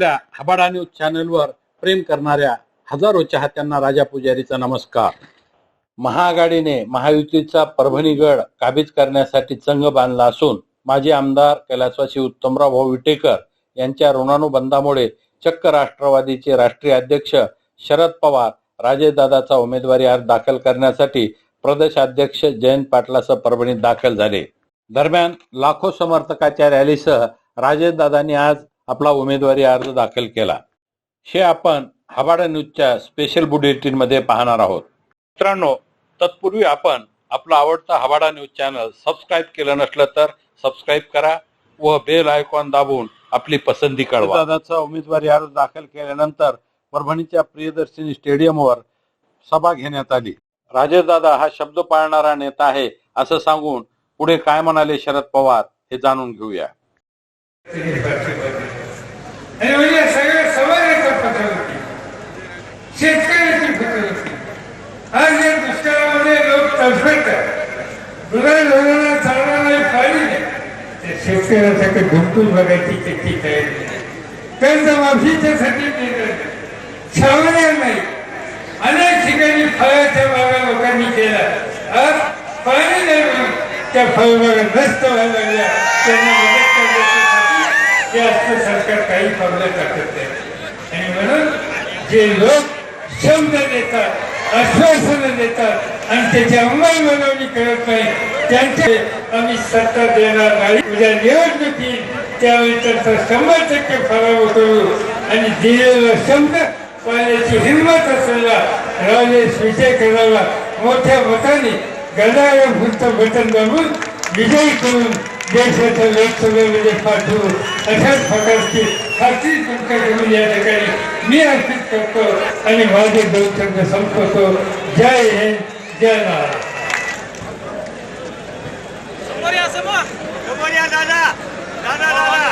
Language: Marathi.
आपल्या हबाडा न्यूज चॅनलवर प्रेम करणाऱ्या हजारो चाहत्यांना राजा पुजारीचा नमस्कार. महाआघाडीने महायुतीचा परभणीगड काबीज करण्यासाठी चंग बांधला असून माजी आमदार कैलासवासी उत्तमराव भाऊ विटेकर यांच्या ऋणानुबंधामुळे चक्क राष्ट्रवादीचे राष्ट्रीय अध्यक्ष शरद पवार राजेदादाचा उमेदवारी अर्ज दाखल करण्यासाठी प्रदेशाध्यक्ष जयंत पाटलासह परभणीत दाखल झाले. दरम्यान लाखो समर्थकाच्या रॅलीसह राजेशदादांनी आज आपला उमेदवारी अर्ज दाखल केला. हे आपण हबाडा न्यूजच्या स्पेशल बुलेटिनमध्ये पाहणार आहोत. मित्रांनो तत्पूर्वी आपण आपला आवडता हवाडा न्यूज चॅनल सबस्क्राईब केलं नसलं तर सबस्क्राईब करा व बेल आयकॉन दाबून आपली पसंती कळवा. दादाचा उमेदवारी अर्ज दाखल केल्यानंतर परभणीच्या प्रियदर्शनी स्टेडियमवर सभा घेण्यात आली. राजेशदादा हा शब्द पाळणारा नेता आहे असं सांगून पुढे काय म्हणाले शरद पवार हे जाणून घेऊया. तळफडतात दुधाळ चालणार नाही पाणी नाही शेतकऱ्यासाठी गुंतून बघायची त्याची तयारी कर्जमाफीच्यासाठी कर्ज छावण्या नाही अनेक ठिकाणी फळाच्या बागा लोकांनी केल्या आज पाणी नाही म्हणून त्या फळबागा नष्ट व्हायला लागल्या त्यांना मदत करण्यासाठी असं सरकार काही पावलं टाकत नाही आणि म्हणून जे लोक शब्द देतात आश्वासनं देतात आणि त्याची अंमलबजावणी करत नाही. त्यांचे आम्ही सत्ता देणार नाही. उद्या निवडणूक येईल. त्यावेळी त्यांचा शंभर टक्के फराव करू. आणि दिलेला शब्द पाण्याची हिंमत असलेला राजेश विजय करायला मोठ्या मताने गदावर फक्त बटन दाबून विजयी करून देशाच्या लोकसभेमध्ये पाठवू. अशाच प्रकारची खात्री तुमच्याकडून या ठिकाणी मी अर्पित करतो आणि माझे दोन शब्द संपवतो. जय हिंद. जय महाराज समोर या समोर समोर या दादा दादा दादा